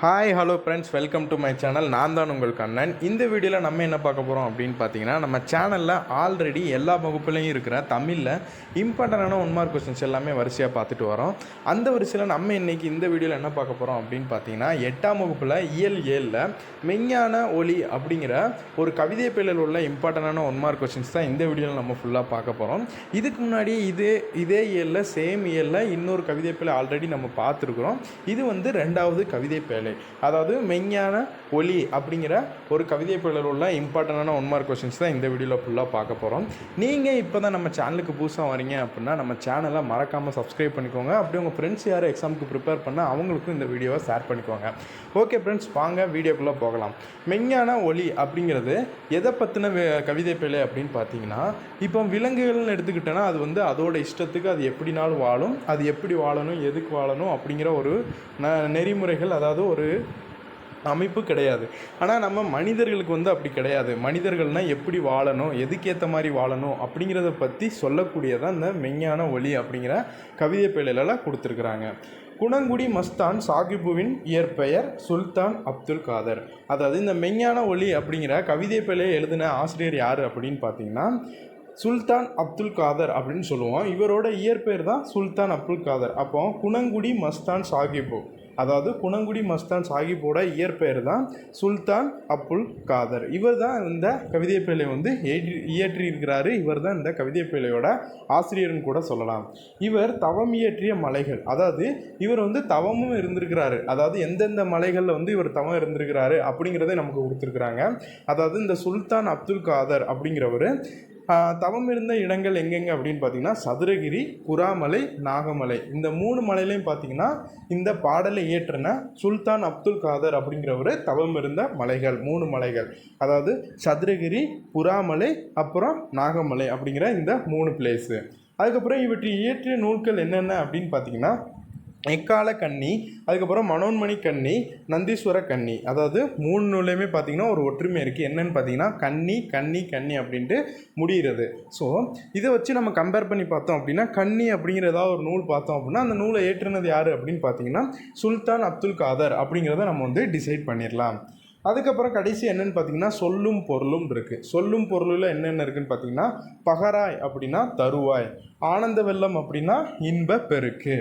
Hi hello friends welcome to my channel நான் தான் உங்கள் கண்ணன். இந்த வீடியோவில் நம்ம என்ன பார்க்க போகிறோம் அப்படின்னு பார்த்தீங்கன்னா நம்ம சேனலில் ஆல்ரெடி எல்லா வகுப்புலையும் இருக்கிற தமிழில் இம்பார்ட்டண்டான ஒன் மார்க் கொஸ்டின்ஸ் எல்லாமே வரிசையாக பார்த்துட்டு வரோம். அந்த வரிசையில் நம்ம இன்றைக்கி இந்த வீடியோவில் என்ன பார்க்க போகிறோம் அப்படின்னு பார்த்தீங்கன்னா எட்டாம் வகுப்பில் இயல் ஏழில் மெஞ்ஞான ஒளி அப்படிங்கிற ஒரு கவிதை பிள்ளையில் உள்ள இம்பார்ட்டண்டான ஒன் மார்க் கொஸ்டின்ஸ் தான் இந்த வீடியோவில் நம்ம ஃபுல்லாக பார்க்க போகிறோம் இதுக்கு முன்னாடி இதே இதே இயலில் சேம் இயலில் இன்னொரு கவிதை பிள்ளை ஆல்ரெடி நம்ம பார்த்துருக்குறோம். இது வந்து ரெண்டாவது கவிதை நிலை அதாவது மெய்ஞான ஒளி அப்படிங்கிற ஒரு கவிதை பிழையில் உள்ள இம்பார்ட்டண்டான ஒன் மார்க் கொஸ்டின்ஸ் தான் இந்த வீடியோவில் ஃபுல்லாக பார்க்க போகிறோம் நீங்கள் இப்போ தான் நம்ம சேனலுக்கு புதுசாக வரீங்க அப்படின்னா நம்ம சேனலை மறக்காமல் சப்ஸ்கிரைப் பண்ணிக்கோங்க. அப்படி உங்கள் ஃப்ரெண்ட்ஸ் யாரும் எக்ஸாமுக்கு ப்ரிப்பேர் பண்ணால் அவங்களுக்கும் இந்த வீடியோவை ஷேர் பண்ணிக்கோங்க. ஓகே ஃப்ரெண்ட்ஸ் வாங்க வீடியோக்குள்ளே போகலாம். மெஞ்ஞான ஒளி அப்படிங்கிறது எதை பற்றின கவிதை பிழை அப்படின்னு பார்த்தீங்கன்னா இப்போ விலங்குகள்னு எடுத்துக்கிட்டோன்னா அது வந்து அதோட இஷ்டத்துக்கு அது எப்படினாலும் வாழும் அது எப்படி வாழணும் எதுக்கு வாழணும் அப்படிங்கிற ஒரு ந நெறிமுறைகள் அதாவது ஒரு ஒரு அமைப்பு கிடையாது. ஆனால் நம்ம மனிதர்களுக்கு வந்து அப்படி கிடையாது. மனிதர்கள்னால் எப்படி வாழணும் எதுக்கேற்ற மாதிரி வாழணும் அப்படிங்கிறத பற்றி சொல்லக்கூடியதான் இந்த மெஞ்ஞான ஒளி அப்படிங்கிற கவிதை பிழையிலலாம் கொடுத்துருக்குறாங்க. குணங்குடி மஸ்தான் சாகிபுவின் இயற்பெயர் சுல்தான் அப்துல் காதர். அதாவது இந்த மெஞ்ஞான ஒளி அப்படிங்கிற கவிதை பிழையை எழுதின ஆசிரியர் யார் அப்படின்னு பார்த்தீங்கன்னா சுல்தான் அப்துல் காதர் அப்படின்னு சொல்லுவோம். இவரோட இயற்பெயர் தான் சுல்தான் அப்துல் காதர். அப்போ குணங்குடி மஸ்தான் சாகிபு. அதாவது குணங்குடி மஸ்தான் சாஹிப்போட இயற்பெயர் தான் சுல்தான் அப்புல் காதர். இவர் தான் இந்த கவிதை பிழை வந்து இயற்றி இயற்றியிருக்கிறாரு. இவர் தான் இந்த கவிதை பிழையோட ஆசிரியர்னு கூட சொல்லலாம். இவர் தவம் இயற்றிய மலைகள். அதாவது இவர் வந்து தவமும் இருந்திருக்கிறாரு. அதாவது எந்தெந்த மலைகளில் வந்து இவர் தவம் இருந்திருக்கிறாரு அப்படிங்கிறத நமக்கு கொடுத்துருக்குறாங்க. அதாவது இந்த சுல்தான் அப்துல் காதர் அப்படிங்கிறவர் தவம் இருந்த இடங்கள் எங்கெங்க அப்படின்னு பார்த்தீங்கன்னா சதுரகிரி குராமலை நாகமலை. இந்த மூணு மலையிலையும் பார்த்தீங்கன்னா இந்த பாடலை இயற்றின சுல்தான் அப்துல் காதர் அப்படிங்கிறவர் தவம் இருந்த மலைகள் மூணு மலைகள். அதாவது சதுரகிரி புறாமலை அப்புறம் நாகமலை அப்படிங்கிற இந்த மூணு பிளேஸு அதுக்கப்புறம் இவற்றை இயற்றிய நூல்கள் என்னென்ன அப்படின்னு பார்த்தீங்கன்னா எக்கால கன்னி அதுக்கப்புறம் மனோன்மணி கன்னி நந்தீஸ்வர கன்னி அதாவது மூணு நூலையுமே பார்த்தீங்கன்னா ஒரு ஒற்றுமை இருக்குது என்னன்னு பார்த்தீங்கன்னா கன்னி கன்னி கன்னி அப்படின்ட்டு முடிகிறது. ஸோ இதை வச்சு நம்ம கம்பேர் பண்ணி பார்த்தோம் அப்படின்னா கன்னி அப்படிங்கிற ஏதாவது ஒரு நூல் பார்த்தோம் அப்படின்னா அந்த நூலை ஏற்றுனது யார் அப்படின்னு பார்த்தீங்கன்னா சுல்தான் அப்துல் காதர் அப்படிங்கிறத நம்ம வந்து டிசைட் பண்ணிடலாம் அதுக்கப்புறம் கடைசி என்னென்னு பார்த்தீங்கன்னா சொல்லும் பொருளும் இருக்குது சொல்லும் பொருளில் என்னென்ன இருக்குன்னு பார்த்தீங்கன்னா பகராய் அப்படின்னா தருவாய் ஆனந்த வெள்ளம் அப்படின்னா இன்ப பெருக்கு.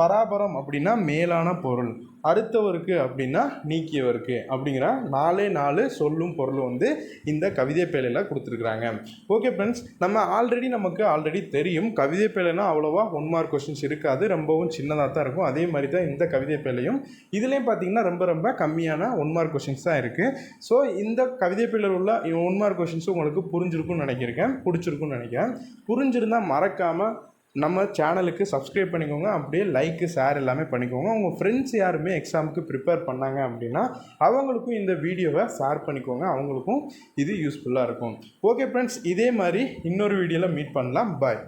பராபரம் அப்படின்னா மேலான பொருள். அடுத்தவருக்கு அப்படின்னா நீக்கியவருக்கு. அப்படிங்கிற நாலே நாலு சொல்லும் பொருள் வந்து இந்த கவிதை பேழையில் கொடுத்துருக்குறாங்க. ஓகே ஃப்ரெண்ட்ஸ் நம்ம ஆல்ரெடி நமக்கு ஆல்ரெடி தெரியும். கவிதை பேழைனா அவ்வளோவா ஒன் மார்க் கொஷின்ஸ் இருக்காது. ரொம்பவும் சின்னதாக தான் இருக்கும். அதே மாதிரி தான் இந்த கவிதை பேழையும். இதுலேயும் பார்த்தீங்கன்னா ரொம்ப ரொம்ப கம்மியான ஒன் மார்க் கொஷின்ஸ் தான் இருக்குது ஸோ இந்த கவிதை பேழையில் உள்ள ஒன் மார்க் கொஷின்ஸும் உங்களுக்கு புரிஞ்சிருக்கும்னு நினைக்கிறேன். பிடிச்சிருக்குன்னு நினைக்கிறேன். புரிஞ்சிருந்தால் மறக்காமல் நம்ம சேனலுக்கு சப்ஸ்கிரைப் பண்ணிக்கோங்க. அப்படியே லைக்கு ஷேர் எல்லாமே பண்ணிக்கோங்க. உங்கள் ஃப்ரெண்ட்ஸ் யாருமே எக்ஸாமுக்கு ப்ரிப்பேர் பண்ணாங்க அப்படின்னா அவங்களுக்கும் இந்த வீடியோவை ஷேர் பண்ணிக்கோங்க. அவங்களுக்கும் இது யூஸ்ஃபுல்லாக இருக்கும். ஓகே ஃப்ரெண்ட்ஸ் இதே மாதிரி இன்னொரு வீடியோவில் மீட் பண்ணலாம். பாய்